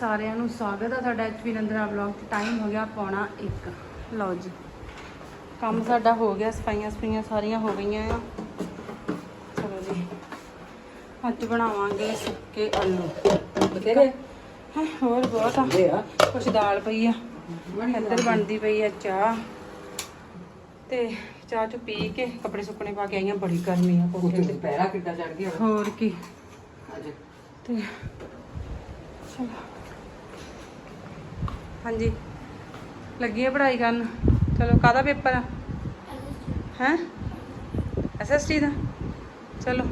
ਸਾਰਿਆਂ ਨੂੰ ਸਵਾਗਤ ਹੈ ਤੁਹਾਡਾ ਐਚਪੀ ਨੰਦਰਾ ਵਲੌਗ ਤੇ। ਟਾਈਮ ਹੋ ਗਿਆ ਪੌਣਾ 1 ਲਓ ਜੀ। ਕੰਮ ਸਾਡਾ ਹੋ ਗਿਆ ਸਫਾਈਆਂ ਸਫਾਈਆਂ ਸਾਰੀਆਂ ਹੋ ਗਈਆਂ ਆ। ਚਲੋ ਜੀ। ਅੱਜ ਬਣਾਵਾਂਗੇ ਸੁੱਕੇ ਆਲੂ। ਬਤੇਰੇ ਹੈਂ, ਹੋਰ ਬਹੁਤ ਆ। ਆ। ਕੁਛ ਦਾਲ ਪਈ ਆ। ਇੱਧਰ ਬਣਦੀ ਪਈ ਆ ਚਾਹ। ਤੇ ਚਾਹ ਚ ਪੀ ਕੇ ਕੱਪੜੇ ਸੁੱਕਣੇ ਪਾ ਕੇ ਆਈਆਂ ਬੜੀ ਗਰਮੀ ਆ ਕੋਠੇ ਤੇ। ਪੈਰਾ ਕਿੱਦਾਂ ਚੜ ਗਿਆ। ਹੋਰ ਕੀ। ਅੱਜ। ਤੇ ਚਲੋ। ਹਾਂਜੀ। ਲੱਗੀ ਹੈ ਪੜ੍ਹਾਈ ਕਰਨ? ਚਲੋ ਕਾਹਦਾ ਪੇਪਰ ਆ? ਹੈ? ਐਸਐਸਟੀ ਦਾ? ਚਲੋ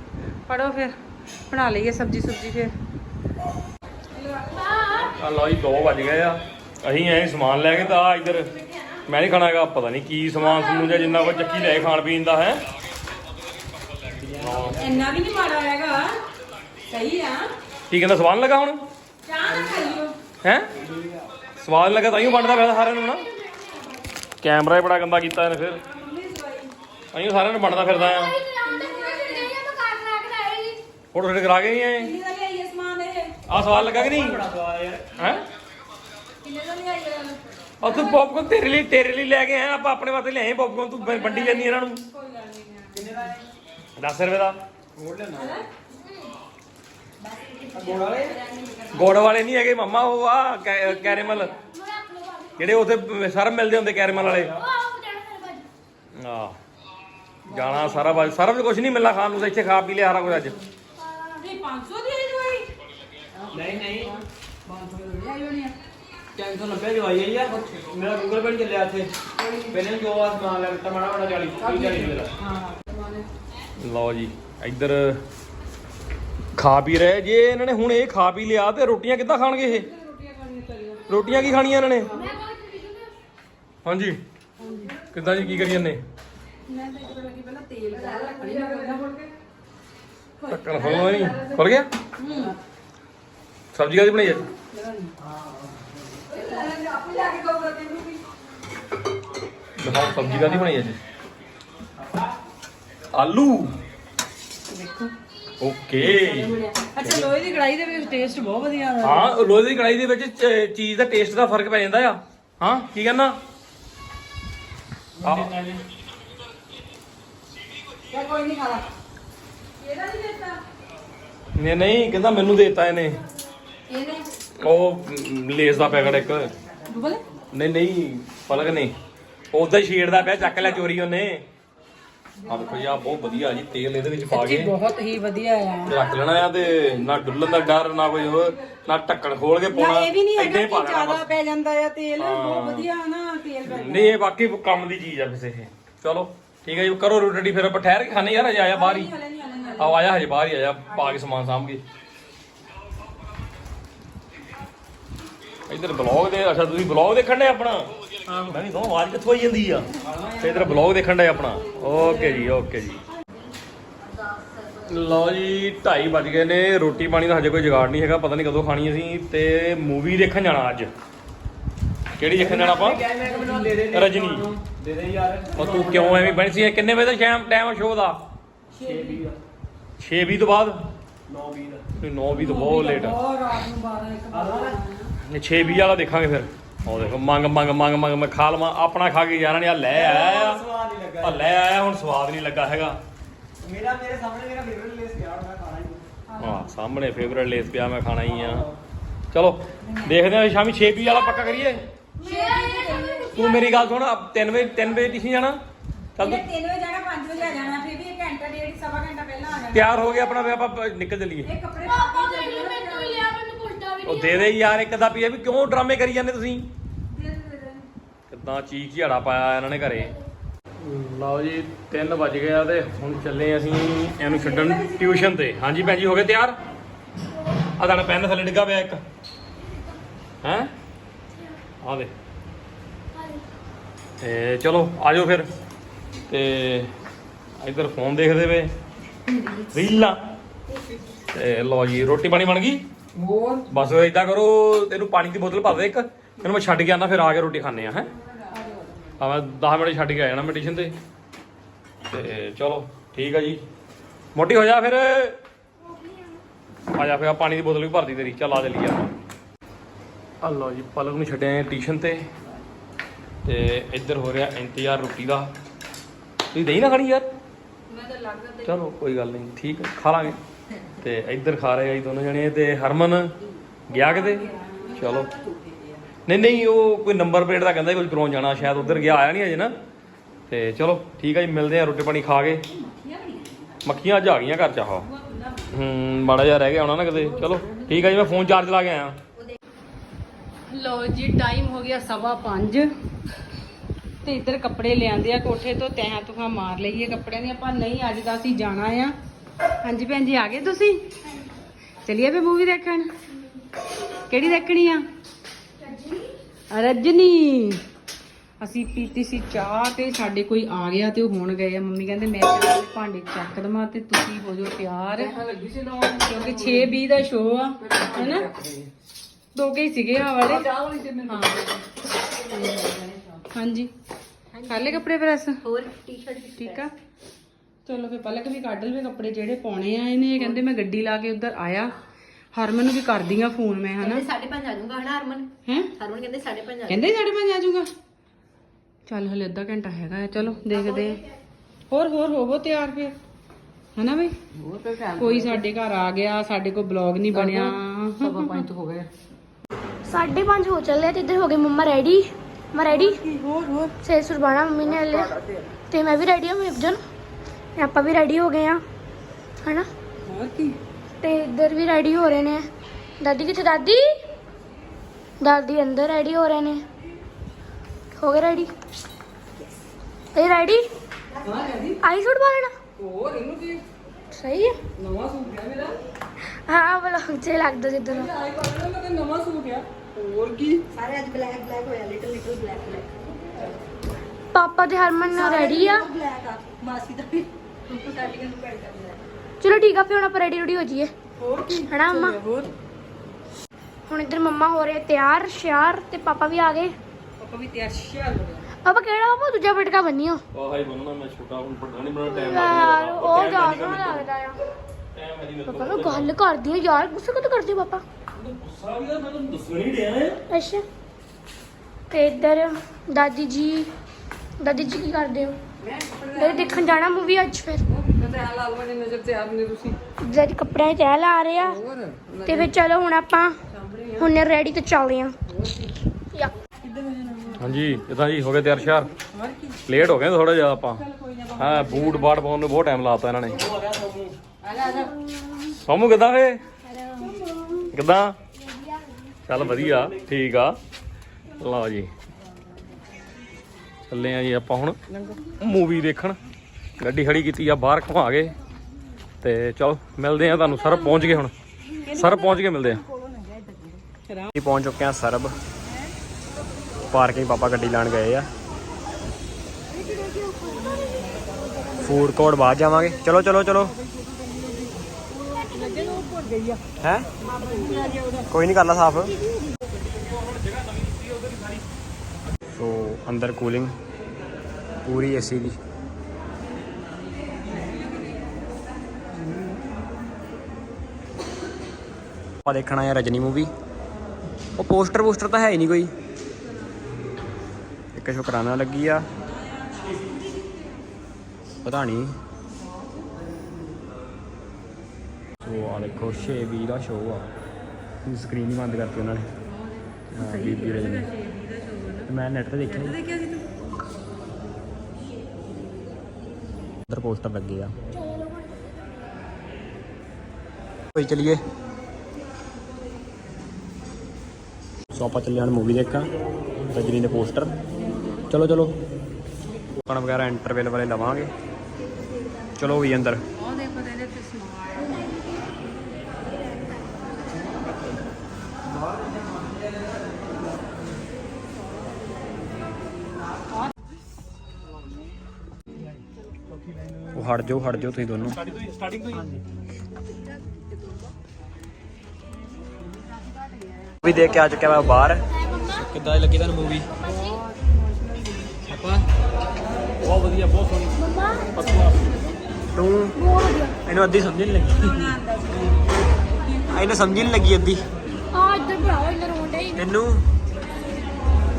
ਪੜੋ ਫਿਰ। ਬਣਾ ਲਈਏ ਸਬਜੀ ਸੁਬਜੀ ਫਿਰ। ਆ ਲਓ ਜੀ 2 ਵੱਜ ਗਏ ਆ। ਅਸੀਂ ਐ ਸਮਾਨ ਲੈ ਕੇ ਤਾਂ ਆ ਇੱਧਰ। ਮੈਂ ਨਹੀਂ ਖਾਣਾਗਾ ਪਤਾ ਨਹੀਂ ਕੀ ਸਮਾਨ ਸਮੂਨ ਜਿਹਾ ਜਿੰਨਾ ਕੋ ਚੱਕੀ ਲੈ ਖਾਣ ਪੀਣ ਦਾ ਹੈ? ਇੰਨਾ ਵੀ ਨਹੀਂ ਮਾੜਾ ਹੈਗਾ। ਸਹੀ ਆ। ਕੀ ਕਹਿੰਦਾ ਸਵਾਦ ਲੱਗਾ ਹੁਣ? ਚਾਹ ਨਾ ਖਾਈਓ। ਹੈ? ਸਵਾਦ ਲੱਗਾ ਤਾਂ ਹੀ ਬਣਦਾ ਪਿਆ ਸਾਰਿਆਂ ਨੂੰ ਨਾ। ਕੈਮਰਾ ਹੀ ਬੜਾ ਗੰਦਾ ਕੀਤਾ ਇਹਨੇ ਫਿਰ। ਅਸੀਂ ਸਾਰਿਆਂ ਨੂੰ ਬਣਦਾ ਫਿਰਦਾ ਆ। ਫੋਟੋ ਫੋਟੋ ਕਰਾ ਕੇ ਨਹੀਂ ਆਏ ਆ ਸਵਾਦ ਲੱਗਾ ਕਿ ਨਹੀਂ? ਹੈ? ਉਹ ਤੂੰ ਪੌਪਕੌਰਨ ਤੇਰੇ ਲਈ ਤੇਰੇ ਲਈ ਲੈ ਕੇ ਆਇਆ ਆਪਾਂ ਆਪਣੇ ਵਾਸਤੇ ਲਿਆਏ ਪੌਪਕੌਰਨ ਤੂੰ ਵੰਡੀ ਜਾਂਦੀ ਇਹਨਾਂ ਨੂੰ। ਕੋਈ ਗੱਲ ਨਹੀਂ 10 ਰੁਪਏ ਦਾ। ਗੋੜ ਵਾਲੇ ਗੋੜ ਵਾਲੇ ਨਹੀਂ ਹੈਗੇ ਮਮਾ ਉਹ ਆ ਕੈ- ਕੈਰੇਮਲ। ਜਿਹੜੇ ਉਥੇ ਸਰ ਮਿਲਦੇ ਹੁੰਦੇ ਕੈਰੇਮਲ ਵਾਲੇ। ਆ ਜਾਣਾ ਸਾਰਾ ਬਾਜ ਸਾਰਾ ਵੀ ਕੁਝ ਨਹੀਂ ਮਿਲਣਾ ਖਾਣ ਨੂੰ ਤਾਂ ਇੱਥੇ ਖਾ ਪੀ ਲਿਆ ਸਾਰਾ ਕੁਝ ਅੱਜ। ਨਹੀਂ 500 ਦੀ ਆਈ ਦਵਾਈ। ਨਹੀਂ ਨਹੀਂ। 500 ਰੁਪਏ ਆਈ ਹੋਣੀ ਆ। 390 ਦੀ ਆਈ ਆ। ਮੇਰਾ ਗੂਗਲ ਪੇ ਨੀ ਚੱਲਿਆ ਇੱਥੇ। ਪਹਿਲੇ ਜੋ ਆ ਸਮਾਨ ਲੈ ਦਿੱਤਾ ਮਾੜਾ ਮਾੜਾ 40 40 ਮੇਰਾ ਲਓ ਜੀ ਇੱਧਰ ਖਾ ਪੀ ਰਹੇ ਜੇ ਇਹਨਾਂ ਨੇ ਹੁਣ ਇਹ ਖਾ ਪੀ ਲਿਆ ਤੇ ਰੋਟੀਆਂ ਕਿੱਦਾਂ ਖਾਣਗੇ ਇਹ? ਰੋਟੀਆਂ ਕੀ ਖਾਣੀਆਂ ਇਹਨਾਂ ਨੇ? ਹਾਂਜੀ। ਕਿੱਦਾਂ ਜੀ, ਕੀ ਕਰੀ ਜਾਂਦੇ? ਮੈਂ ਤਾਂ ਇੱਕ ਲੱਗੀ ਪਹਿਲਾਂ ਤੇਲ ਜ਼ਿਆਦਾ ਰੱਖਣੀ ਨਾ ਮੁੜ ਕੇ ਢੱਕਣ ਖੋਲਣਾ ਨਹੀਂ। ਖੁੱਲ ਗਿਆ? ਸਬਜ਼ੀ ਕਾਦੀ ਬਣਾਈ ਅੱਜ? ਦਿਖਾਓ ਸਬਜ਼ੀ ਕਾਦੀ ਬਣਾਈ ਅੱਜ। ਆਲੂ। ਓਕੇ। ਅੱਛਾ ਲੋਹੇ ਦੀ ਕੜਾਈ ਦੇ ਵਿੱਚ ਟੇਸਟ ਬਹੁਤ ਵਧੀਆ ਆਉਂਦਾ ਹਾਂ ਲੋਹੇ ਦੀ ਕੜਾਈ ਦੇ ਵਿੱਚ ਚ- ਚੀਜ਼ ਦਾ ਟੇਸਟ ਦਾ ਫ਼ਰਕ ਪੈ ਜਾਂਦਾ ਆ। ਹਾਂ ਕੀ ਕਹਿੰਦਾ? ਕੋਈ ਨਹੀਂ ਖਾਲਾ ਇਹਦਾ ਨਹੀਂ ਦਿੱਤਾ? ਨਹੀਂ ਨਹੀਂ ਕਹਿੰਦਾ ਮੈਨੂੰ ਦੇਤਾ ਇਹਨੇ। ਇਹਨੇ? ਉਹ ਮ, ਲੇਸ ਦਾ ਪੈਕਟ ਇੱਕ। ਬੁਬਲ? ਨਹੀਂ ਨਹੀਂ ਪਲਕ ਨਹੀਂ। ਉਦਾਂ ਹੀ ਛੇੜਦਾ ਪਿਆ ਚੱਕ ਲਿਆ ਚੋਰੀ ਉਹਨੇ। ਆ ਦੇਖੋ ਜੀ ਆ ਬਹੁਤ ਵਧੀਆ ਜੀ ਤੇਲ ਇਹਦੇ ਵਿੱਚ ਪਾ ਕੇ। ਬਹੁਤ ਹੀ ਵਧੀਆ ਆ। ਰੱਖ ਲੈਣਾ ਆ ਤੇ ਨਾ ਡੁੱਲਣ ਦਾ ਡਰ ਨਾ ਕੋਈ ਹੋਰ ਨਾ ਢੱਕਣ ਖੋਲ ਕੇ ਨਾ ਪਾਉਣਾ ਇਹ ਵੀ ਨਹੀਂ ਹੈਗਾ ਕਿ ਜ਼ਿਆਦਾ। ਪੈ ਜਾਂਦਾ ਆ ਤੇਲ ਬਹੁਤ ਵਧੀਆ ਨਾ ਤੇਲ ਪੈ ਨਹੀਂ ਇਹ ਬਾਕੀ ਕੰਮ ਦੀ ਚੀਜ਼ ਆ ਵੈਸੇ ਇਹ। ਚਲੋ ਠੀਕ ਹੈ ਜੀ ਕਰੋ ਰੋਟੀ ਫਿਰ ਆਪਾਂ ਠਹਿਰ ਕੇ ਖਾਣੇ ਯਾਰ ਅਜੇ ਆਇਆ ਬਾਹਰ ਹੀ। ਆਓ ਆਇਆ ਹਜੇ ਬਾਹਰ ਹੀ ਆਇਆ ਪਾ ਕੇ ਸਮਾਨ ਸਾਂਭ ਕੇ। ਇਧਰ ਬਲੌਗ ਦੇ ਅੱਛਾ ਤੁਸੀਂ ਬਲੌਗ ਦੇਖਣ ਦੇ ਆਪਣਾ? ਮੈਂ ਵੀ ਕਹਾਂ ਆਵਾਜ਼ ਕਿੱਥੋਂ ਆਈ ਜਾਂਦੀ ਆ? ਤੇ ਇਧਰ ਬਲੌਗ ਦੇਖਣ ਦੇ ਆਪਣਾ। ਓਕੇ ਜੀ ਓਕੇ ਜੀ। ਲਓ ਜੀ 2:30 ਵੱਜ ਗਏ ਨੇ। ਰੋਟੀ ਪਾਣੀ ਦਾ ਹਜੇ ਕੋਈ ਜੁਗਾੜ ਨਹੀਂ ਹੈਗਾ ਪਤਾ ਨਹੀਂ ਕਦੋਂ ਖਾਣੀ ਅਸੀਂ। ਤੇ ਮੂਵੀ ਦੇਖਣ ਜਾਣਾ ਅੱਜ। ਕਿਹੜੀ ਦੇਖਣ ਜਾਣਾ ਆਪਾਂ? ਦੇ ਦੇ ਰਜਨੀ। ਦੇ ਦੇ ਯਾਰ ਉਹ ਤੂੰ ਕਿਉਂ ਐਵੇਂ ਬਣ ਸੀ? ਕਿੰਨੇ ਵਜੇ ਦਾ ਸ਼ਾਮ ਟਾਈਮ ਸ਼ੋਅ ਦਾ? 6 20 6 20 ਤੋਂ ਬਾਅਦ? 9 20 9 20 ਤੋਂ ਬਹੁਤ ਲੇਟ ਬਹੁਤ ਰਾਤ ਨੂੰ 12 1 ਨੇ 6 20 ਵਾਲਾ ਦੇਖਾਂਗੇ ਫਿਰ। ਉਹ ਦੇਖੋ ਮੰਗ ਮੰਗ ਮੰਗ ਮੰਗ ਮੈਂ ਖਾ ਲਵਾਂ ਆਪਣਾ ਖਾ ਕੇ ਯਾਰਾਂ ਨੇ ਆ ਲੈ ਆਇਆ ਆ। ਸਵਾਦ ਨਹੀਂ ਲੱਗਾ ਆ ਲੈ ਆਇਆ ਹੁਣ ਸਵਾਦ ਨਹੀਂ ਲੱਗਾ ਹੈਗਾ। ਮੇਰਾ ਮੇਰੇ ਸਾਹਮਣੇ ਮੇਰਾ ਫੇਵਰਟ ਲੇਸ ਪਿਆ ਮੈਂ ਖਾਣਾ ਹੀ ਹਾਂ ਸਾਹਮਣੇ ਫੇਵਰਟ ਲੇਸ ਪਿਆ ਮੈਂ ਖਾਣਾ ਹੀ ਆ। ਚਲੋ ਦੇਖਦੇ ਹਾਂ ਸ਼ਾਮੀ 6 20 ਵਾਲਾ ਪੱਕਾ ਕਰੀਏ। ਤੂੰ ਮੇਰੀ ਗੱਲ ਸੁਣ 3 ਵਜੇ 3 ਵਜੇ ਤੁਸੀਂ ਜਾਣਾ? ਚੱਲ ਤੂੰ 3 ਵਜੇ ਜਾਣਾ 5 ਵਜੇ ਆ ਜਾਣਾ ਫਿਰ ਵੀ 1 ਘੰਟਾ ਡੇਢ ਸਵਾ ਘੰਟਾ ਪਹਿਲਾਂ ਆ ਜਾਣਾ। ਤਿਆਰ ਹੋ ਗਿਆ ਆਪਣਾ ਵੀ ਆਪਾਂ ਨਿਕਲ ਚੱਲੀਏ। ਇਹ ਕੱਪੜੇ ਪਾ ਕੇ ਚੱਲੀਏ ਉਹ ਦੇ ਦੇ ਯਾਰ ਇੱਕ ਦਾ ਪੀਏ ਵੀ ਕਿਉਂ ਡਰਾਮੇ ਕਰੀ ਜਾਂਦੇ ਤੁਸੀਂ? ਕਿੱਦਾਂ ਚੀਕ ਝਾੜਾ ਪਾਇਆ ਇਹਨਾਂ ਨੇ ਘਰੇ? ਲਓ ਜੀ 3 ਵਜ ਗਏ ਆ ਤੇ ਹੁਣ ਚੱਲੇ ਅਸੀਂ ਇਹਨੂੰ ਛੱਡਣ ਟਿਊਸ਼ਨ ਤੇ। ਹਾਂਜੀ ਭੈਣ ਜੀ ਹੋ ਗਏ ਤਿਆਰ? ਆ ਤੁਹਾਡਾ ਪੈਨ ਥੱਲੇ ਡਿੱਗਾ ਪਿਆ ਇੱਕ। ਹੈ? ਆ ਦੇ ਤੇ ਚਲੋ ਆਜੋ ਫਿਰ। ਤੇ ਇਧਰ ਫੋਨ ਦੇਖਦੇ ਵੇ ਰੀਲਾਂ। ਤੇ ਲਓ ਜੀ ਰੋਟੀ ਪਾਣੀ ਬਣ ਗਈ? ਹੋਰ। ਬਸ ਇਦਾਂ ਕਰੋ ਤੈਨੂੰ ਪਾਣੀ ਦੀ ਬੋਤਲ ਭਰ ਦੇ ਇੱਕ। ਇਹਨੂੰ ਮੈਂ ਛੱਡ ਕੇ ਆਣਾ ਫਿਰ ਆ ਕੇ ਰੋਟੀ ਖਾਣੇ ਆ ਹੈ? ਆ ਮੈਂ 10 ਮਿੰਟ ਛੱਡ ਕੇ ਆ ਜਾਣਾ ਮੈਂ ਟਿਊਸ਼ਨ ਤੇ। ਤੇ ਚਲੋ ਠੀਕ ਆ ਜੀ। ਮੋਟੀ ਹੋ ਜਾ ਫਿਰ। ਆ ਜਾ ਫਿਰ ਪਾਣੀ ਦੀ ਬੋਤਲ ਵੀ ਭਰਦੀ ਤੇਰੀ। ਚੱਲ ਆ ਚੱਲੀਏ ਆਪਾਂ। ਆ ਲਓ ਜੀ ਪਲਕ ਨੂੰ ਛੱਡਿਆ ਟਿਊਸ਼ਨ ਤੇ। ਤੇ ਇੱਧਰ ਹੋ ਰਿਹਾ ਇੰਤਜ਼ਾਰ ਰੋਟੀ ਦਾ। ਤੁਸੀਂ ਦਹੀਂ ਨਾ ਖਾਣੀ ਯਾਰ? ਮੈਂ ਤਾਂ ਲੱਗਦਾ ਚਲੋ ਕੋਈ ਗੱਲ ਨਹੀਂ। ਠੀਕ ਹੈ ਖਾ ਲਾਂਗੇ। ਤੇ ਇੱਧਰ ਖਾ ਰਹੇ ਆ ਜੀ ਦੋਨੋਂ ਜਣੇ। ਤੇ ਹਰਮਨ ਗਿਆ ਕਿਤੇ? ਚਲੋ। ਨਹੀਂ ਨਹੀਂ ਉਹ ਕੋਈ ਨੰਬਰ ਪਲੇਟ ਦਾ ਕਹਿੰਦਾ ਕੁਝ ਕਰਾਉਣ ਜਾਣਾ ਸ਼ਾਇਦ ਉਧਰ ਗਿਆ ਆਇਆ ਨਹੀਂ ਅਜੇ ਨਾ। ਤੇ ਚਲੋ ਠੀਕ ਹੈ ਜੀ ਮਿਲਦੇ ਆ ਰੋਟੀ ਪਾਣੀ ਖਾ ਕੇ। ਮੱਖੀਆਂ ਅੱਜ ਆ ਗਈਆਂ ਘਰ ਚ ਆਹ। ਹੂੰ ਮਾੜਾ ਜਿਹਾ ਰਹਿ ਗਿਆ ਹੋਣਾ ਨਾ ਕਿਤੇ। ਚਲੋ ਠੀਕ ਹੈ ਜੀ ਮੈਂ ਫੋਨ ਚਾਰਜ ਲਾ ਕੇ ਆਇਆ। ਲੋ ਜੀ ਟਾਈਮ ਹੋ ਗਿਆ ਸਵਾ 5 ਤੇ ਇੱਧਰ ਕੱਪੜੇ ਲਿਆਂਦੇ ਆ ਕੋਠੇ ਤੋਂ ਤੈਂ ਤੁਹਾਂ ਮਾਰ ਲਈਏ ਕੱਪੜਿਆਂ ਦੀ ਆਪਾਂ ਨਹੀਂ ਅੱਜ ਤਾਂ ਅਸੀਂ ਜਾਣਾ ਆ। ਹਾਂਜੀ ਭੈਣ ਜੀ ਆ ਗਏ ਤੁਸੀਂ? ਚਲਿਏ ਫੇ ਮੂਵੀ ਦੇਖਣ? ਕਿਹੜੀ ਦੇਖਣੀ ਆ? ਰਜਨੀ। ਅਸੀਂ ਪੀਤੀ ਸੀ ਚਾਹ ਤੇ ਸਾਡੇ ਕੋਈ ਆ ਗਿਆ ਤੇ ਉਹ ਹੁਣ ਗਏ ਆ। ਮੰਮੀ ਕਹਿੰਦੇ ਮੈਂ ਤੇ ਭਾਂਡੇ ਚੱਕ ਦਵਾਂ ਤੇ ਤੁਸੀਂ ਹੋ ਜਾਓ ਤਿਆਰ। ਕਿਉਂਕਿ 6:20 ਦਾ ਸ਼ੋਅ ਆ ਹੈਨਾ? ਦੋ ਕੇ ਹੀ ਸੀਗੇ ਆ ਵਾਲੇ। ਹਾਂ। ਹਾਂਜੀ। ਕਰ ਲੈ ਕੱਪੜੇ ਪ੍ਰੈਸ ਹੋਰ ਟੀ-ਸ਼ਰਟ ਠੀਕ ਆ? ਚਲੋ ਫੇ ਪਲਕ ਵੀ ਕੱਢ ਲਵੇ ਕੱਪੜੇ ਜਿਹੜੇ ਪਾਉਣੇ ਆ ਇਹਨੇ। ਇਹ ਕਹਿੰਦੇ ਮੈਂ ਗੱਡੀ ਲਾ ਕੇ ਉੱਧਰ ਆਇਆ। ਹਰਮਨ ਨੂੰ ਵੀ ਕਰਦੀ ਆ ਫੋਨ ਮੈਂ ਹਨਾ? ਕਹਿੰਦੇ 5:30 ਆ ਜਾਊਗਾ ਹਨਾ ਹਰਮਨ? ਹੈ? ਹਰਮਨ ਕਹਿੰਦੇ 5:30 ਆ ਕਹਿੰਦੇ 5:30 ਆ ਜਾਊਗਾ? ਚੱਲ ਹਲੇ ਅੱਧਾ ਘੰਟਾ ਹੈਗਾ ਆ ਚਲੋ ਦੇਖਦੇ ਆ। ਹੋਰ ਹੋਰ ਹੋਵੋ ਤਿਆਰ ਫੇਰ? ਹਨਾ ਬਈ? ਕੋਈ ਸਾਡੇ ਘਰ ਆ ਗਿਆ ਸਾਡੇ ਕੋਲ ਬਲੌਗ ਨਹੀਂ ਬਣਿਆ। ਸਵਾ ਪੰਜ ਹੋ ਗਏ। ਸਾਢੇ ਪੰਜ ਹੋ ਚੱਲੇ ਤੇ ਇੱਧਰ ਹੋ ਗਏ ਮੰਮਾ ਰੈਡੀ। ਮੈਂ ਰੈਡੀ? ਹੋਰ ਹੋਰ ਸੇ ਸੁਰਬਾਣਾ ਮੰਮੀ ਨੇ ਹਲੇ। ਤੇ ਮੈਂ ਵੀ ਰੈਡੀ ਹਾਂ ਤੇ ਆਪਾਂ ਵੀ ਰੈਡੀ ਹੋ ਗਏ ਆ। ਹਨਾ? ਹੋਰ ਕੀ? ਤੇ ਇੱਧਰ ਵੀ ਰੈਡੀ ਹੋ ਰਹੇ ਨੇ। ਦਾਦੀ ਕਿੱਥੇ? ਦਾਦੀ? ਦਾਦੀ ਅੰਦਰ ਰੈਡੀ ਹੋ ਰਹੇ ਨੇ। ਹੋ ਗਏ ਰੈਡੀ ਇਹ ਰੈਡੀ ਹਾਂ ਜੀ ਆਈ ਸੂਟ ਪਾ ਲੈਣਾ? ਹੋਰ ਇਹਨੂੰ ਕੀ? ਸਹੀ ਹੈ। ਨਵਾਂ ਸੂਟ ਹੈ ਮੇਰਾ। ਹਾਂ ਬਲੌਗ 'ਚ ਲੱਗਦਾ ਜਿੱਦਾਂ ਆਈ ਪਾ ਮੈਂ ਨਵਾਂ ਸੂਟ ਆ। ਹੋਰ ਕੀ? ਸਾਰੇ ਅੱਜ ਬਲੈਕ ਬਲੈਕ ਹੋਇਆ ਲਿਟਲ ਲਿਟਲ ਬਲੈਕ ਬਲੈਕ ਪਾਪਾ ਤੇ ਹਰਮਨ ਰੈਡੀ ਆ। ਬਲੈਕ ਆ। ਮਾਸੀ ਦਾ ਵੀ। ਸਾਡੀ ਨੂੰ ਪੈਂਟ ਚਲੋ ਠੀਕ ਆ ਫਿਰ ਹੁਣ ਆਪਾਂ ਰੈਡੀ ਰੈਡੀ ਹੋ ਜਾਈਏ। ਹੋਰ ਕੀ? ਹਨਾ ਮੰਮਾ ਹੋਰ? ਹੁਣ ਇੱਧਰ ਮੰਮਾ ਹੋ ਰਹੇ ਤਿਆਰ ਸ਼ਿਆਰ ਤੇ ਪਾਪਾ ਵੀ ਆ ਗਏ। ਪਾਪਾ ਵੀ ਤਿਆਰ ਸ਼ਿਆਰ ਹੋ ਗਿਆ ਪਾਪਾ ਕਿਹੜਾ ਪਾਪਾ? ਦੂਜਾ ਬਟਕਾ ਬੰਨਿਓ। ਆਹ ਹੀ ਬਣਨਾ ਮੈਂ ਛੋਟਾ ਹੁਣ ਪੜਨਾ ਨਹੀਂ ਬਣਾ ਟਾਈਮ ਯਾਰ ਉਹ ਸੋਹਣਾ ਲੱਗਦਾ। ਆ। ਟਾਈਮ ਹੈ ਨਹੀਂ ਪਾਪਾ ਨੂੰ ਗੱਲ ਕਰਦੀ ਆ ਯਾਰ ਗੁੱਸਾ ਕਦੋਂ ਕਰਦੇ ਹੋ ਪਾਪਾ? ਗੁੱਸਾ ਵੀ ਤਾਂ ਮੈਂ ਤੁਹਾਨੂੰ ਦੱਸਣ ਹੀ ਡਿਆ ਆ। ਅੱਛਾ। ਤੇ ਇੱਧਰ ਦਾਦੀ ਜੀ ਦਾਦੀ ਜੀ ਕੀ ਕਰਦੇ ਹੋ? ਦਾਦੀ ਦੇਖਣ ਜਾਣਾ ਮੂਵੀ ਅੱਜ ਫਿਰ। ਵਾਲੀ ਨਜ਼ਰ ਤੇ ਆਪ ਨੇ ਤੁਸੀਂ। ਦਾਦੀ ਕੱਪੜਿਆਂ 'ਚ ਤਹਿ ਲਾ ਰਹੇ ਆ ਹੋਰ ਤੇ ਫਿਰ ਚਲੋ ਹੁਣ ਆਪਾਂ ਹੁਣ ਰੈਡੀ ਤੇ ਚੱਲਦੇ ਆ। ਯਾ। ਹਾਂਜੀ ਇਦਾਂ ਜੀ ਹੋ ਗਏ ਤਿਆਰ ਸ਼ਿਆਰ। ਲੇਟ ਹੋ ਗਏ ਥੋੜਾ ਜਿਹਾ ਆਪਾਂ। ਹਾਂ ਬੂਟ ਬਾਟ ਪਾਉਣ ਨੂੰ ਬਹੁਤ ਟਾਈਮ ਲਾਤਾ ਇਹਨਾਂ ਨੇ। ਆ ਜਾ ਆ ਜਾ। ਸੋਮੂ ਕਿੱਦਾਂ ਫੇ? ਕਿੱਦਾਂ? ਚੱਲ ਵਧੀਆ ਠੀਕ ਆ। ਲਓ ਜੀ। ਚੱਲੇ ਆ ਜੀ ਆਪਾਂ ਹੁਣ ਮੂਵੀ ਦੇਖਣ। ਗੱਡੀ ਖੜੀ ਕੀਤੀ ਆ, ਬਾਹਰ ਘੁਮਾ ਗਏ ਤੇ ਚਲੋ, ਮਿਲਦੇ ਆ ਤੁਹਾਨੂੰ, ਸਰਬ ਪਹੁੰਚ ਗਏ ਹੁਣ। ਸਰਬ ਪਹੁੰਚ ਕੇ ਮਿਲਦੇ ਆ। ਅਸੀਂ ਪਹੁੰਚ ਚੁੱਕੇ ਆ ਸਰਬ। ਪਾਰਕਿੰਗ ਪਾਪਾ ਗੱਡੀ ਲਾਣ ਗਏ ਆ। ਫੂਡ ਕੋਰਟ ਬਾਅਦ ਜਾਵਾਂਗੇ। ਚਲੋ ਚਲੋ ਚਲੋ। ਹੈ? ਕੋਈ ਨਹੀਂ ਕਰ ਲਾ ਸਾਫ਼। ਸੋ, ਅੰਦਰ ਕੂਲਿੰਗ। ਪੂਰੀ ਏਸੀ ਦੀ। ਆਪਾਂ ਦੇਖਣਾ ਹੈ ਰਜਨੀ ਮੂਵੀ ਉਹ ਪੋਸਟਰ ਪੋਸਟਰ ਤਾਂ ਹੈ ਹੀ ਨਹੀਂ ਕੋਈ। ਇੱਕ ਸ਼ੁਕਰਾਨਾ ਲੱਗੀ ਆ। ਪਤਾ ਨਹੀਂ। ਸੋ ਆ ਦੇਖੋ ਛੇ ਵੀਹ ਦਾ ਸ਼ੋਅ ਆ। ਸਕਰੀਨ ਹੀ ਬੰਦ ਕਰਤੀ ਉਹਨਾਂ ਨੇ। ਹਾਂ ਬੀਬੀ ਰਜਨੀ। ਤੇ ਮੈਂ ਨੈਟ ਤੇ ਦੇਖਿਆ। ਦੇਖਿਆ ਸੀ ਤੂੰ? ਅੰਦਰ ਪੋਸਟਰ ਲੱਗੇ ਆ। ਕੋਈ ਚਲੀਏ। ਸੋ ਆਪਾਂ ਚੱਲੇ ਹਾਂ ਮੂਵੀ ਦੇਖਾਂ ਰਜਨੀ ਦੇ ਪੋਸਟਰ ਚਲੋ ਚਲੋ। ਕਣ ਵਗੈਰਾ ਇੰਟਰਵੈਲ ਵਾਲੇ ਲਵਾਂਗੇ। ਚਲੋ ਵੀ ਅੰਦਰ। ਉਹ ਦੇਖੋ ਤੇ ਇਹਦੇ ਤੇ ਸਮਾਨ ਉਹ ਹਟ ਜਾਓ ਹਟ ਜਾਓ ਤੁਸੀਂ ਦੋਨੋਂ ਵੀ ਦੇਖ ਕੇ ਆ ਚੁੱਕਿਆ ਮੈਂ ਬਾਹਰ। ਕਿੱਦਾਂ ਦੀ ਲੱਗੀ ਤੁਹਾਨੂੰ ਮੂਵੀ ਆਪਾਂ? ਬਹੁਤ ਵਧੀਆ ਬਹੁਤ ਸੋਹਣੀ। ਮੰਮਾ ਤੂੰ? ਬਹੁਤ ਵਧੀਆ ਇਹਨੂੰ ਅੱਧੀ ਸਮਝ ਨਹੀਂ ਲੱਗੀ। ਆ ਇਹਨੂੰ ਸਮਝ ਨਹੀਂ ਲੱਗੀ ਅੱਧੀ। ਆ ਇੱਧਰ ਭਰਾਓ ਇੱਧਰ ਰੋਂਡੇ ਹੀ ਤੈਨੂੰ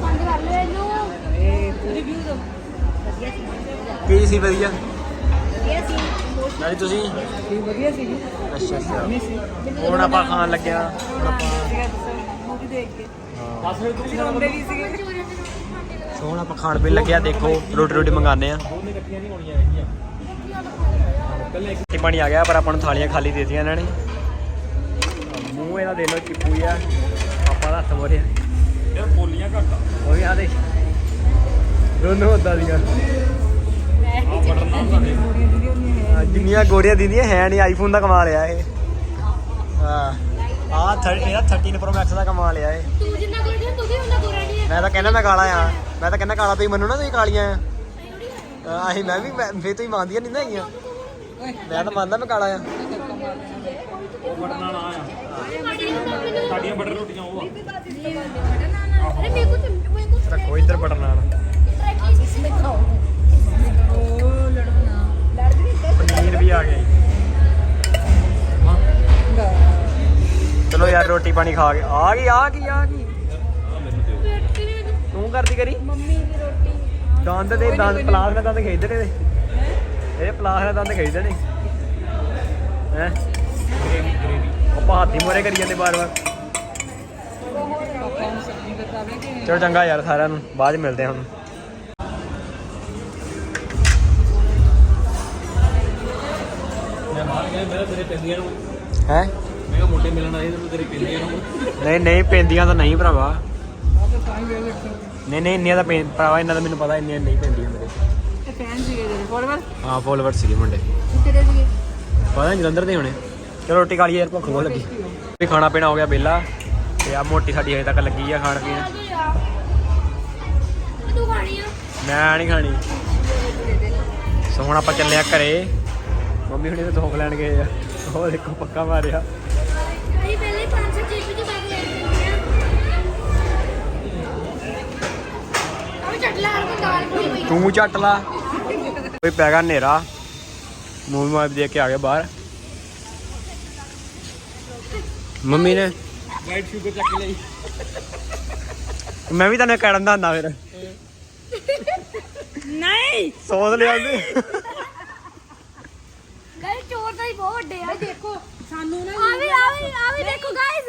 ਬੰਦ ਕਰ ਲਓ ਇਹਨੂੰ। ਰਿਵਿਊ ਦੋ ਕੀ ਸੀ ਵਧੀਆ? ਵਧੀਆ ਸੀ। ਨਾਲੇ ਤੁਸੀਂ? ਵਧੀਆ ਸੀ ਅੱਛਾ ਅੱਛਾ। ਹੁਣ ਆਪਾਂ ਖਾਣ ਲੱਗਿਆ। ਆਪਾਂ ਮੂਵੀ ਦੇਖ ਕੇ। ਬਸ ਫਿਰ ਤੁਸੀਂ ਰੋਂਦੇ ਵੀ ਸੀਗੇ। ਸੋ ਹੁਣ ਆਪਾਂ ਖਾਣ ਪੀਣ ਲੱਗਿਆ ਦੇਖੋ ਰੋਟੀ ਰੋਟੀ ਮੰਗਾਨੇ ਆ। ਰੋਟੀ ਪਾਣੀ ਆ ਗਿਆ ਪਰ ਆਪਾਂ ਨੂੰ ਥਾਲੀਆਂ ਖਾਲੀ ਦੇ ਦਿੱਤੀਆਂ ਇਹਨਾਂ ਨੇ। ਮੂੰਹ ਇਹਦਾ ਦੇ ਲੋ ਚਿੱਪੂ ਆ ਆਪਾਂ ਦਾ ਹੱਥ ਮੋਰਿਆ ਯਾਰ ਬੋਲੀਆਂ ਘੱਟ ਆ। ਉਹ ਵੀ ਆ ਦੇ ਦੋਨੋਂ ਉਦਾਂ ਦੀਆਂ। ਆਹ ਜਿੰਨੀਆਂ ਗੋਰੀਆਂ ਦਿੰਦੀਆਂ ਹੈ ਨਹੀਂ ਆਈਫੋਨ ਦਾ ਕਮਾ ਲਿਆ ਇਹ। ਹਾਂ। ਆ 30 ਮੇਰਾ 13 ਪ੍ਰੋ ਮੈਕਸ ਦਾ ਕਮਾ ਲਿਆ ਏ ਤੂੰ ਜਿੰਨਾ ਗੋਰੀ ਹੈ ਤੂੰ ਵੀ ਉਹਨਾਂ ਗੋਰਾ ਨਹੀਂ ਮੈਂ ਤਾਂ ਕਹਿੰਦਾ ਮੈਂ ਕਾਲਾ ਆ। ਮੈਂ ਤਾਂ ਕਹਿੰਦਾ ਕਾਲਾ ਤੁਸੀਂ ਮੰਨੋ ਨਾ ਤੁਸੀਂ ਕਾਲੀਆਂ? ਆ ਆਹੀ ਮੈਂ ਵੀ ਮੈਂ- ਫੇਰ ਤੁਸੀਂ ਮੰਨਦੀਆਂ ਨਹੀਂ ਨਾ ਹੈਗੀਆਂ। ਮੈਂ ਤਾਂ ਮੰਨਦਾ ਮੈਂ ਕਾਲਾ ਆ। ਬਟਨ ਵਾਲਾ ਆ ਸਾਡੀਆਂ ਬਟਰ ਰੋਟੀਆਂ ਉਹ ਆ। ਅਰੇ ਮੇਰੇ ਕੋਲ ਤੇ- ਮੇਰੇ ਕੋਲ ਰੱਖੋ ਬਟਨ ਨਾਲ। ਟ੍ਰੈਕ ਲਿਸਟ ਵਿੱਚ ਖਾਓ ਪਨੀਰ ਵੀ ਆ ਗਿਆ ਚਲੋ ਯਾਰ ਰੋਟੀ ਪਾਣੀ ਖਾ ਕੇ। ਆ ਗਈ ਆ ਗਈ ਆ ਗਈ। ਤੂੰ ਕਰਦੀ ਕਰੀ? ਮੰਮੀ ਦੀ ਰੋਟੀ। ਦੰਦ ਦੇ ਦੰਦ ਪਲਾਸ ਨਾਲ ਦੰਦ ਖੇਡਦੇ ਨੇ। ਇਹ ਪਲਾਸ ਨਾਲ ਦੰਦ ਖੇਡਦੇ ਨੇ। ਹੈ? ਆਪਾਂ ਹੱਥੀ ਮੋਰੇ ਕਰੀ ਜਾਂਦੇ ਬਾਰ ਬਾਰ ਚਲੋ ਚੰਗਾ ਯਾਰ ਸਾਰਿਆਂ ਨੂੰ। ਬਾਅਦ ਵਿੱਚ ਮਿਲਦੇ ਹਾਂ ਹੁਣ। ਹੈ? ਉਹ ਮੁੰਡੇ ਮਿਲਣ ਆਏ ਤੈਨੂੰ ਤੇਰੀ ਪਿੰਦੀਆਂ ਨੂੰ ਨਹੀਂ ਨਹੀਂ ਪੈਂਦੀਆਂ ਤਾਂ ਨਹੀਂ ਭਰਾਵਾ। ਨਹੀਂ ਨਹੀਂ ਇੰਨੀਆਂ ਤਾਂ ਭਰਾਵਾ ਇੰਨਾ ਤਾਂ ਮੈਨੂੰ ਪਤਾ ਇੰਨੀਆਂ ਨਹੀਂ ਪੈਂਦੀਆਂ ਮੇਰੇ। ਤੇ ਫੈਨ ਸੀਗੇ ਜਿਹੜੇ ਫੋਲੋਵਰ? ਹਾਂ ਫੋਲੋਵਰ ਸੀਗੇ ਮੁੰਡੇ। ਕਿਤੇ ਸੀਗੇ? ਪਤਾ ਨਹੀਂ ਜਲੰਧਰ ਦੇ ਹੋਣੇ। ਚਲੋ ਰੋਟੀ ਖਾ ਲਈ ਯਾਰ ਲੱਗੀ। ਵੀ ਖਾਣਾ ਪੀਣਾ ਹੋ ਗਿਆ ਵਿਹਲਾ। ਤੇ ਆ ਮੋਟੀ ਸਾਡੀ ਹਜੇ ਤੱਕ ਲੱਗੀ ਆ ਖਾਣ ਪੀਣ। ਮੈਂ ਨਹੀਂ ਖਾਣੀ। ਸੋ ਹੁਣ ਆਪਾਂ ਚੱਲੇ ਆ ਘਰੇ। ਮੰਮੀ ਹੁਣੇ ਤਾਂ ਧੋਖ ਲੈਣ ਗਏ ਆ। ਉਹ ਦੇਖੋ ਪੱਕਾ ਮਾਰਿਆ। ਤੂੰ ਝੱਟ ਲਾ। ਕੋਈ ਪੈ ਗਿਆ ਮੂਵੀ ਮਾਪ ਦੇਖ ਕੇ ਆ ਗਏ ਬਾਹਰ। ਮੰਮੀ ਨੇ ਵਾਈਟ ਸ਼ੂਗਰ ਚੱਕ ਲਈ। ਮੈਂ ਵੀ ਤੈਨੂੰ ਕਹਿਣ ਦਾ ਹੁੰਦਾ ਫਿਰ। ਨਹੀਂ। ਸੋਚ ਲਿਆ ਉਹਨੇ ਗਾਇਸ ਚੋਰ ਤਾਂ ਹੀ ਬਹੁਤ ਵੱਡੇ ਆ। ਦੇਖੋ ਸਾਨੂੰ ਨਾ ਆ ਵੀ ਆ ਦੇਖੋ ਗਾਇਸ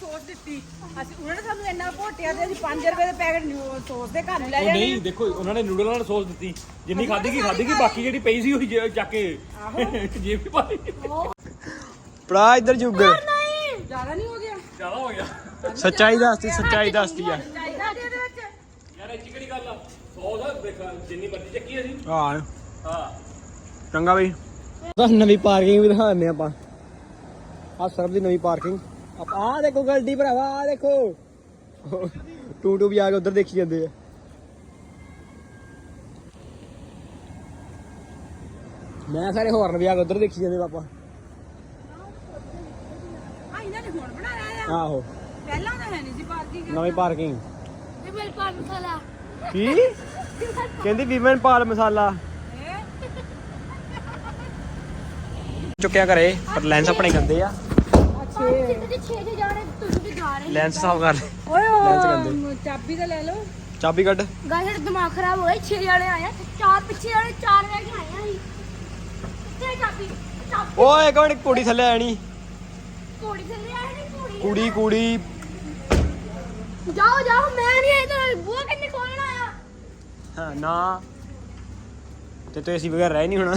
ਸੌਸ ਦਿੱਤੀ। ਅਸੀਂ ਉਹਨਾਂ ਨੇ ਸਾਨੂੰ ਇੰਨਾ ਭੋਟਿਆ ਤੇ ਅਸੀਂ 5 ਰੁਪਏ ਦੇ ਪੈਕਟ ਸੌਸ ਦੇ ਘਰ ਨੂੰ ਲੈ ਉਹ ਜਾਣੇ ਨਹੀਂ ਦੇਖੋ ਉਹਨਾਂ ਨੇ ਨੂਡਲਾਂ ਨਾਲ ਸੌਸ ਦਿੱਤੀ। ਜਿੰਨੀ ਖਾਧੀ ਕੀ ਖਾਧੀ ਕੀ ਬਾਕੀ ਜਿਹੜੀ ਪਈ ਸੀ ਉਹ ਜੇ- ਚੱਕ ਕੇ ਜੇਬ ਵਿੱਚ ਪਾ ਲਈ ਭਰਾ ਇੱਧਰ ਜੁਗਰ नहीं ਜ਼ਿਆਦਾ ਨਹੀਂ ਹੋ ਗਿਆ। ਜ਼ਿਆਦਾ ਹੋ ਗਿਆ। ਸੱਚਾਈ ਦੱਸਦੀ ਸੱਚਾਈ ਦੱਸਦੀ ਆ। ਚਾਹੀਦਾ ਦੇ ਵਿੱਚ। ਯਾਰ ਇਹ 'ਚ ਕਿਹੜੀ ਗੱਲ ਆ? ਸੌਸ ਦੇਖ ਜਿੰਨੀ ਮਰਜ਼ੀ ਚੱਕੀ ਅਸੀਂ। ਹਾਂ। ਹਾਂ। ਚੰਗਾ ਬਈ। ਨਵੀਂ ਪਾਰਕਿੰਗ ਵੀ ਦਿਖਾਉਂਦੇ ਆਪਾਂ। ਆ ਸਰਬ ਦੀ ਨਵੀਂ ਪਾਰਕਿੰਗ। ਆ ਦੇਖੋ ਗਲਦੀ ਭਰਾਵਾ ਆ ਦੇਖੋ। ਟੂ ਟੂ ਵੀ ਆ ਕੇ ਉਧਰ ਦੇਖੀ ਜਾਂਦੇ ਆ। ਮੈਂ ਸਾਰੇ ਹੋਰਨ ਵੀ ਆ ਕੇ ਉਧਰ ਦੇਖੀ ਜਾਂਦੇ ਪਾਪਾ। ਆਹੋ। ਪਹਿਲਾਂ ਤਾਂ ਹੈ ਨਹੀਂ ਸੀ ਪਾਰਕਿੰਗ ਨਵੀਂ ਪਾਰਕਿੰਗ ਕੀ? ਕਹਿੰਦੀ ਵੀਮਨ ਪਾਲ ਮਸਾਲਾ। ਚੁੱਕਿਆ ਘਰੇ ਪਰ ਲੈਂਸ ਆਪਣੇ ਗੰਦੇ ਆ। ਲੈਂਸ ਸਾਫ਼ ਕਰ ਲੈ। ਓਏ ਲੈਂਸ ਚਾਬੀ ਤਾਂ ਲੈ ਲਓ। ਚਾਬੀ ਕੱਢ। ਗਾਇਸ ਸਾਡਾ ਦਿਮਾਗ ਖਰਾਬ ਹੋ ਗਿਆ ਛੇ ਜਾਣੇ ਆਏ ਆ ਚਾਰ ਪਿੱਛੇ ਵਾਲੇ ਚਾਰ ਰਹਿ ਕੇ ਆਏ ਆ ਅਸੀਂ। ਤੇ ਚਾਬੀ? ਓਏ ਇੱਕ ਮਿੰਟ ਕੁੜੀ ਥੱਲੇ ਆਣੀ ਕੋੜੀ ਥੱਲੇ ਆਏ ਨਹੀਂ ਕੁੜੀ ਕੁੜੀ। ਜਾਓ ਜਾਓ ਮੈਂ ਨਹੀਂ ਆਈ ਤਾਂ ਬੂਆ ਕਿੰਨੇ ਖੋਲਣਾ ਆ? ਹਾਂ, ਨਾ। ਤੇ ਤੂੰ ਏਸੀ ਬਗੈਰ ਰਹਿ ਨਹੀਂ ਹੋਣਾ।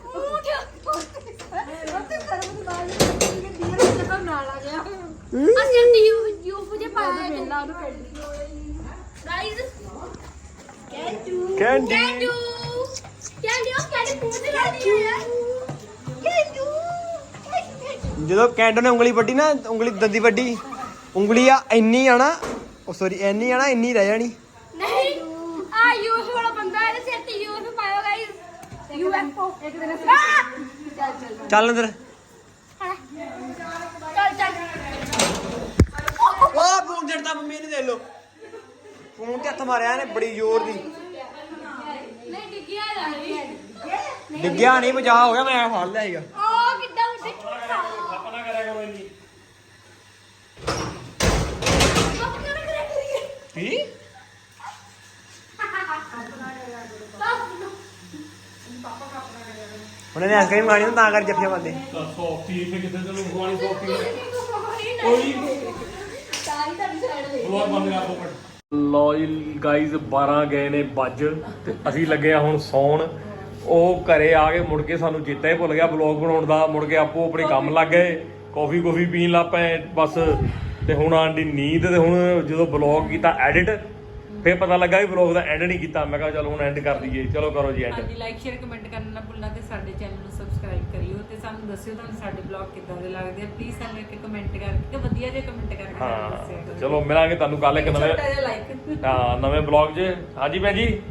ਜਦੋਂ ਕੈਂਡੋ ਨੇ ਉਂਗਲੀ ਵੱਢੀ ਨਾ ਉਂਗਲੀ ਦੰਦੀ ਵੱਢੀ ਉਂਗਲੀ ਆ ਇੰਨੀ ਆ ਉਹ ਸੌਰੀ ਇੰਨੀ ਆ ਇੰਨੀ ਰਹਿ ਜਾਣੀ। ਨਹੀਂ ਆ ਯੂ ਵਾਲਾ ਬੰਦਾ ਇਹਦੇ ਸਿਰ ਤੇ ਯੂ ਪਾਇਆ ਗਾਈਜ਼ ਯੂ ਐਫ ਇੱਕ ਦਿਨ ਚੱਲ ਅੰਦਰ। ਫੋਨ ਜੜਦਾ ਮੰਮੀ ਨੇ ਦੇ ਲੋ ਫੋਨ ਤੇ ਹੱਥ ਮਾਰਿਆ ਨੇ ਬੜੀ ਜ਼ੋਰ ਦੀ। ਨਹੀਂ ਡਿੱਗਿਆ ਰਹੀ ਡਿੱਗਿਆ ਨਹੀਂ ਬਚਾ ਹੋ ਗਿਆ ਮੈਂ ਫੜ ਲਿਆ ਸੀਗਾ। ਉਹ ਕਿੱਦਾਂ ਉੱਤੇ ਝੂਠਾ ਆਪਣਾ ਕਰਿਆ ਕਰੋ ਇੰਨੀ। ਕੀ? ਉਹਨੇ ਨੇ ਆਈਸਕ੍ਰੀਮ ਖਾਣੀ ਤਾਂ ਕਰ ਜੱਫੀਆਂ ਬੰਦੇ। ਸੌਫਟੀ ਤੇ ਕਿਤੇ ਤੈਨੂੰ ਖਵਾਣੀ ਸੌਫਟੀ ਕੋਈ ਸਾਈਡ ਬੰਦ ਕਰ ਦੋ ਮਿੰਟ ਲੋ ਗਾਈਜ਼ 12 ਗਏ ਨੇ ਵੱਜ ਤੇ ਅਸੀਂ ਲੱਗੇ ਆ ਹੁਣ ਸੌਣ। ਉਹ ਘਰੇ ਆ ਕੇ ਮੁੜ ਕੇ ਸਾਨੂੰ ਚੇਤਾ ਹੀ ਭੁੱਲ ਗਿਆ ਬਲੌਗ ਬਣਾਉਣ ਦਾ। ਮੁੜ ਕੇ ਆਪੋ ਆਪਣੇ ਕੰਮ ਲੱਗ ਗਏ। ਕਾਫੀ ਕਾਫੀ ਪੀਣ ਲੱਗ ਪਏ ਬਸ। ਤੇ ਹੁਣ ਆਂਡੀ ਨੀਂਦ ਤੇ ਹੁਣ ਜਦੋਂ ਬਲੌਗ ਕੀਤਾ ਐਡਿਟ ਫੇਰ ਪਤਾ ਲੱਗਾ ਵੀ ਬਲੌਗ ਦਾ ਐਂਡ ਨਹੀਂ ਕੀਤਾ। ਮੈਂ ਕਿਹਾ ਚਲੋ ਹੁਣ ਐਂਡ ਕਰ ਦਈਏ। ਚਲੋ ਕਰੋ ਜੀ ਐਂਡ ਹਾਂਜੀ ਲਾਈਕ ਸ਼ੇਅਰ ਕਮੈਂਟ ਕਰਨਾ ਨਾ ਭੁੱਲਣਾ ਤੇ ਸਾਡੇ ਚੈਨਲ ਨੂੰ ਸਬਸਕ੍ਰਾਈਬ ਕਰਿਓ ਤੇ ਸਾਨੂੰ ਦੱਸਿਓ ਤੁਹਾਨੂੰ ਸਾਡੇ ਬਲੌਗ ਕਿੱਦਾਂ ਦੇ ਲੱਗਦੇ ਆ। ਪਲੀਜ਼ ਸਾਨੂੰ ਇੱਕ ਕਮੈਂਟ ਕਰਕੇ ਤੇ ਵਧੀਆ ਜਿਹਾ ਕਮੈਂਟ ਕਰਕੇ ਸਾਨੂੰ ਹਾਂ ਕਰੋ। ਚਲੋ ਮਿਲਾਂਗੇ ਤੁਹਾਨੂੰ ਕੱਲ ਇੱਕ ਨਵੇਂ ਛੋਟਾ ਜਿਹਾ ਲਾਈਕ ਹਾਂ ਨਵੇਂ ਬਲੌਗ 'ਚ। ਹਾਂਜੀ ਭੈਣ ਜੀ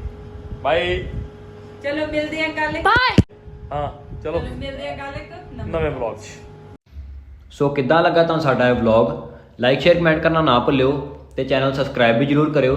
ਬਾਏ ਚਲੋ ਮਿਲਦੇ ਆ ਕੱਲ ਇੱਕ ਬਾਏ ਹਾਂ ਚਲੋ। ਮਿਲਦੇ ਆ ਕੱਲ ਇੱਕ ਨਵੇਂ ਨਵੇਂ ਬਲੌਗ 'ਚ। ਸੋ ਕਿੱਦਾਂ ਲੱਗਾ ਤੁਹਾਨੂੰ ਸਾਡਾ ਇਹ ਵਲੌਗ ਲਾਈਕ ਸ਼ੇਅਰ ਕਮੈਂਟ ਕਰਨਾ ਨਾ ਭੁੱਲਿਓ ਤੇ ਚੈਨਲ ਸਬਸਕ੍ਰਾਈਬ ਵੀ ਜਰੂਰ ਕਰਿਓ।